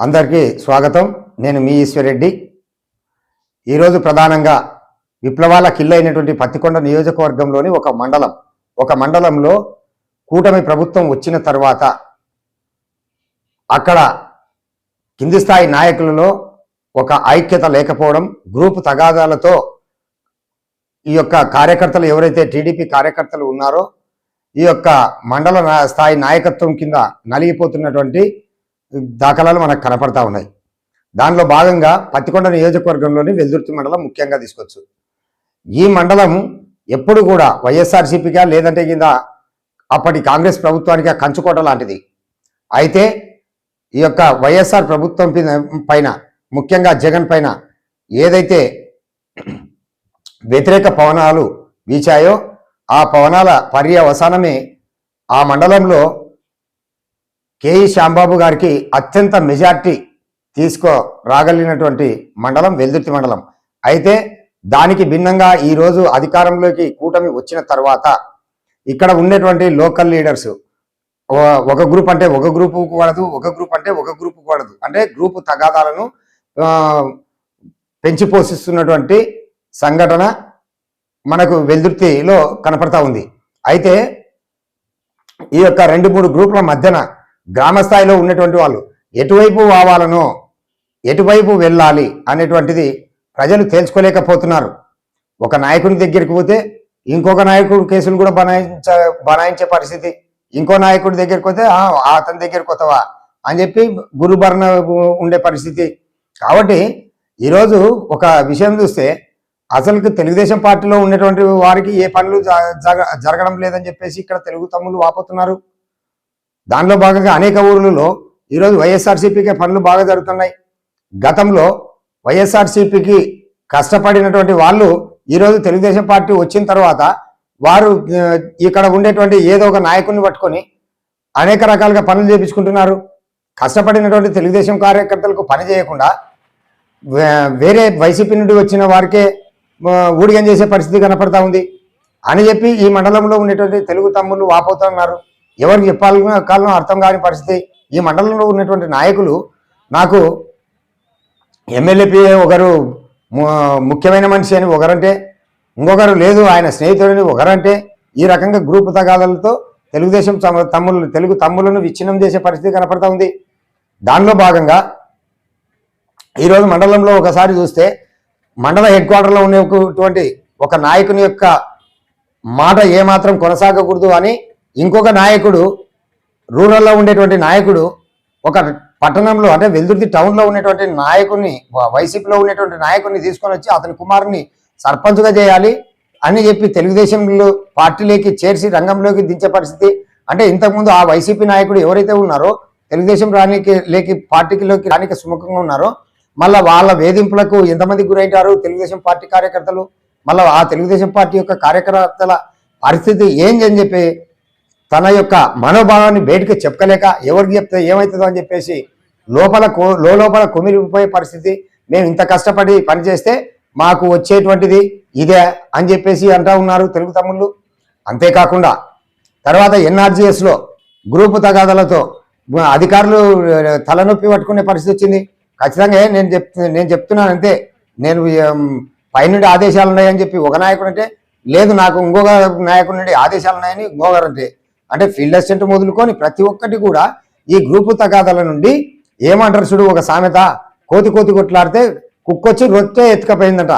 అందరికీ స్వాగతం. నేను మీ ఈశ్వరెడ్డి. ఈరోజు ప్రధానంగా విప్లవాల కిల్లైనటువంటి పత్తికొండ నియోజకవర్గంలోని ఒక మండలం. ఒక మండలంలో కూటమి ప్రభుత్వం వచ్చిన తర్వాత అక్కడ కింది స్థాయి నాయకులలో ఒక ఐక్యత లేకపోవడం గ్రూప్ తగాదాలతో ఈ యొక్క కార్యకర్తలు ఎవరైతే టీడీపీ కార్యకర్తలు ఉన్నారో ఈ యొక్క మండల నా- స్థాయి నాయకత్వం కింద నలిగిపోతున్నటువంటి దాఖలాలు మనకు కనపడతా ఉన్నాయి. దానిలో భాగంగా పత్తికొండ నియోజకవర్గంలోని వెల్దుర్తి మండలం ముఖ్యంగా తీసుకోవచ్చు. ఈ మండలం ఎప్పుడు కూడా వైఎస్ఆర్సీపీగా లేదంటే కింద అప్పటి కాంగ్రెస్ ప్రభుత్వానికి కంచుకోట లాంటిది. అయితే ఈ యొక్క వైఎస్ఆర్ ప్రభుత్వం పైన- పైన ముఖ్యంగా జగన్ పైన ఏదైతే వ్యతిరేక పవనాలు వీచాయో ఆ పవనాల పర్యవసానమే ఆ మండలంలో కేఈ శ్యాంబాబు గారికి అత్యంత మెజార్టీ తీసుకో రాగలిగినటువంటి మండలం వెల్దుర్తి మండలం. అయితే దానికి భిన్నంగా ఈరోజు అధికారంలోకి కూటమి వచ్చిన తర్వాత ఇక్కడ ఉండేటువంటి లోకల్ లీడర్స్ ఒక గ్రూప్ అంటే ఒక గ్రూపు కూడదు ఒక గ్రూప్ అంటే ఒక గ్రూపు కూడదు అంటే గ్రూపు తగాదాలను పెంచి పోషిస్తున్నటువంటి సంఘటన మనకు వెల్దుర్తిలో కనపడతా ఉంది. అయితే ఈ యొక్క రెండు మూడు గ్రూపుల మధ్యన గ్రామ స్థాయిలో ఉన్నటువంటి వాళ్ళు ఎటువైపు వావాలనో ఎటువైపు వెళ్ళాలి అనేటువంటిది ప్రజలు తేల్చుకోలేకపోతున్నారు. ఒక నాయకుని దగ్గరికి పోతే ఇంకొక నాయకుడు కేసులు కూడా బనాయించ బనాయించే పరిస్థితి. ఇంకో నాయకుడి దగ్గరికి పోతే అతని దగ్గరికి వస్తావా అని చెప్పి గురుభరణ ఉండే పరిస్థితి. కాబట్టి ఈరోజు ఒక విషయం చూస్తే అసలు తెలుగుదేశం పార్టీలో ఉన్నటువంటి వారికి ఏ పనులు జ- జరగడం లేదని చెప్పేసి ఇక్కడ తెలుగు తమ్ముళ్ళు వాపోతున్నారు. దానిలో భాగంగా అనేక ఊర్లలో ఈరోజు వైఎస్ఆర్సీపీకే పనులు బాగా జరుగుతున్నాయి. గతంలో వైఎస్ఆర్సీపీకి కష్టపడినటువంటి వాళ్ళు ఈరోజు తెలుగుదేశం పార్టీ వచ్చిన తర్వాత వారు ఇక్కడ ఉండేటువంటి ఏదో ఒక నాయకుడిని పట్టుకొని అనేక రకాలుగా పనులు చేపించుకుంటున్నారు. కష్టపడినటువంటి తెలుగుదేశం కార్యకర్తలకు పని చేయకుండా వే- వేరే వైసీపీ నుండి వచ్చిన వారికే ఊడిగం చేసే పరిస్థితి కనపడతా ఉంది. అని చెప్పి ఈ మండలంలో ఉండేటువంటి తెలుగు తమ్ముళ్ళు వాపోతున్నారు. ఎవరికి చెప్పాలనో కాలనో అర్థం కాని పరిస్థితి. ఈ మండలంలో ఉన్నటువంటి నాయకులు నాకు ఎమ్మెల్యేపీ ఒకరు ముఖ్యమైన మనిషి అని ఒకరంటే ఇంకొకరు లేదు ఆయన స్నేహితుడని ఒకరంటే ఈ రకంగా గ్రూప్ తగాదాలతో తెలుగుదేశం తమ- తమ్ముళ్ళు తెలుగు తమ్ములను విచ్ఛిన్నం చేసే పరిస్థితి కనపడతా ఉంది. దానిలో భాగంగా ఈరోజు మండలంలో ఒకసారి చూస్తే మండల హెడ్ క్వార్టర్లో ఉన్నటువంటి ఒక నాయకుని యొక్క మాట ఏమాత్రం కొనసాగకూడదు అని ఇంకొక నాయకుడు రూరల్లో ఉండేటువంటి నాయకుడు ఒక పట్టణంలో అంటే వెల్దుర్తి టౌన్లో ఉన్నటువంటి నాయకుడిని వైసీపీలో ఉన్నటువంటి నాయకుడిని తీసుకొని వచ్చి అతని కుమారుని సర్పంచ్గా చేయాలి అని చెప్పి తెలుగుదేశంలో పార్టీలోకి చేర్చి రంగంలోకి దించే పరిస్థితి. అంటే ఇంతకుముందు ఆ వైసీపీ నాయకుడు ఎవరైతే ఉన్నారో తెలుగుదేశం రానికి లేకి పార్టీలోకి రానికి సుముఖంగా ఉన్నారో మళ్ళీ వాళ్ళ వేధింపులకు ఎంతమంది గురైంటారు తెలుగుదేశం పార్టీ కార్యకర్తలు? మళ్ళీ ఆ తెలుగుదేశం పార్టీ యొక్క కార్యకర్తల పరిస్థితి ఏంటి అని చెప్పి తన యొక్క మనోభావాన్ని బయటకు చెప్పలేక ఎవరికి చెప్తే ఏమవుతుందో అని చెప్పేసి లోపల లో లోపల కుమిలిపోయే పరిస్థితి. మేము ఇంత కష్టపడి పని చేస్తే మాకు వచ్చేటువంటిది ఇదే అని చెప్పేసి అంటా ఉన్నారు తెలుగు తమ్ముళ్ళు. అంతేకాకుండా తర్వాత ఎన్ఆర్జీఎస్లో గ్రూపు తగాదాలతో అధికారులు తలనొప్పి పట్టుకునే పరిస్థితి వచ్చింది. ఖచ్చితంగా నేను చెప్ నేను చెప్తున్నాను అంతే. నేను పైనుండి ఆదేశాలు ఉన్నాయని చెప్పి ఒక నాయకుడు అంటే లేదు నాకు ఇంకొక నాయకుడి నుండి ఆదేశాలు ఉన్నాయని ఇంకొకరు అంటే అంటే ఫీల్డ్ అసిస్టెంట్ మొదలుకొని ప్రతి ఒక్కటి కూడా ఈ గ్రూపు తగాదాల నుండి ఏమంటారు చూడు ఒక సామెత. కోతి కోతి కొట్లాడితే కుక్కొచ్చి రొట్టె ఎత్తుకపోయిందట.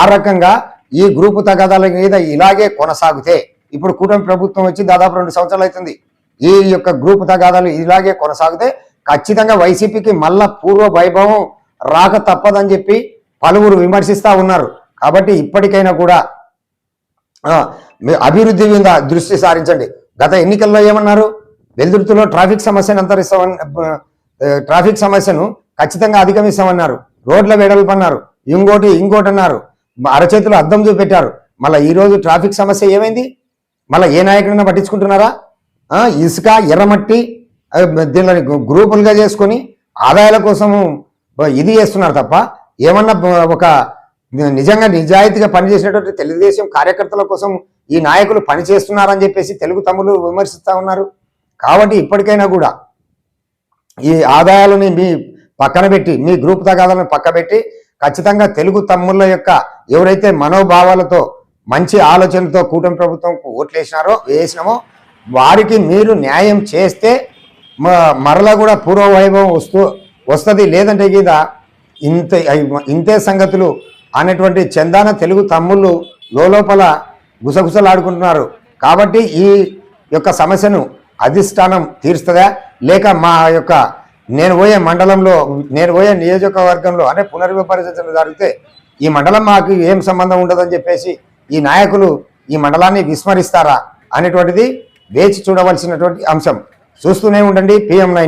ఆ రకంగా ఈ గ్రూపు తగాదాల మీద ఇలాగే కొనసాగితే ఇప్పుడు కూటమి ప్రభుత్వం వచ్చి దాదాపు రెండు సంవత్సరాలు అవుతుంది. ఈ యొక్క గ్రూపు తగాదాలు ఇలాగే కొనసాగితే ఖచ్చితంగా వైసీపీకి మళ్ళా పూర్వ వైభవం రాక తప్పదని చెప్పి పలువురు విమర్శిస్తూ ఉన్నారు. కాబట్టి ఇప్పటికైనా కూడా అభివృద్ధి మీద దృష్టి సారించండి. గత ఎన్నికల్లో ఏమన్నారు? వెల్దుర్తిలో ట్రాఫిక్ సమస్యను అంతరిస్తామని ట్రాఫిక్ సమస్యను ఖచ్చితంగా అధిగమిస్తామన్నారు. రోడ్ల వెడల్పు అన్నారు. ఇంకోటి ఇంకోటి అన్నారు. అరచేతులు అద్దం చూపెట్టారు. మళ్ళీ ఈరోజు ట్రాఫిక్ సమస్య ఏమైంది? మళ్ళీ ఏ నాయకుడైనా పట్టించుకుంటున్నారా? ఇసుక ఎర్రమట్టి దీనిని గ్రూపులుగా చేసుకొని ఆదాయాల కోసము ఇది చేస్తున్నారు తప్ప ఏమన్నా ఒక నిజంగా నిజాయితీగా పనిచేసినటువంటి తెలుగుదేశం కార్యకర్తల కోసం ఈ నాయకులు పని చేస్తున్నారని చెప్పేసి తెలుగు తమ్ములు విమర్శిస్తూ ఉన్నారు. కాబట్టి ఇప్పటికైనా కూడా ఈ ఆదాయాలని మీ పక్కన పెట్టి మీ గ్రూప్ తగాదాలను పక్కబెట్టి ఖచ్చితంగా తెలుగు తమ్ముళ్ళ యొక్క ఎవరైతే మనోభావాలతో మంచి ఆలోచనలతో కూటమి ప్రభుత్వం ఓట్లేసినారో వేసినామో వారికి మీరు న్యాయం చేస్తే మ- మరలా కూడా పూర్వవైభవం వస్తూ వస్తుంది. లేదంటే గీత ఇంత ఇంతే సంగతులు అనేటువంటి చందాన తెలుగు తమ్ముళ్ళు లోపల గుసగుసలాడుకుంటున్నారు. కాబట్టి ఈ యొక్క సమస్యను అధిష్టానం తీరుస్తుందా? లేక మా యొక్క నేను పోయే మండలంలో నేను పోయే నియోజకవర్గంలో అనే పునర్విపరిచన జరిగితే ఈ మండలం మాకు ఏం సంబంధం ఉండదని చెప్పేసి ఈ నాయకులు ఈ మండలాన్ని విస్మరిస్తారా అనేటువంటిది వేచి చూడవలసినటువంటి అంశం. చూస్తూనే ఉండండి పిఎం నైన్.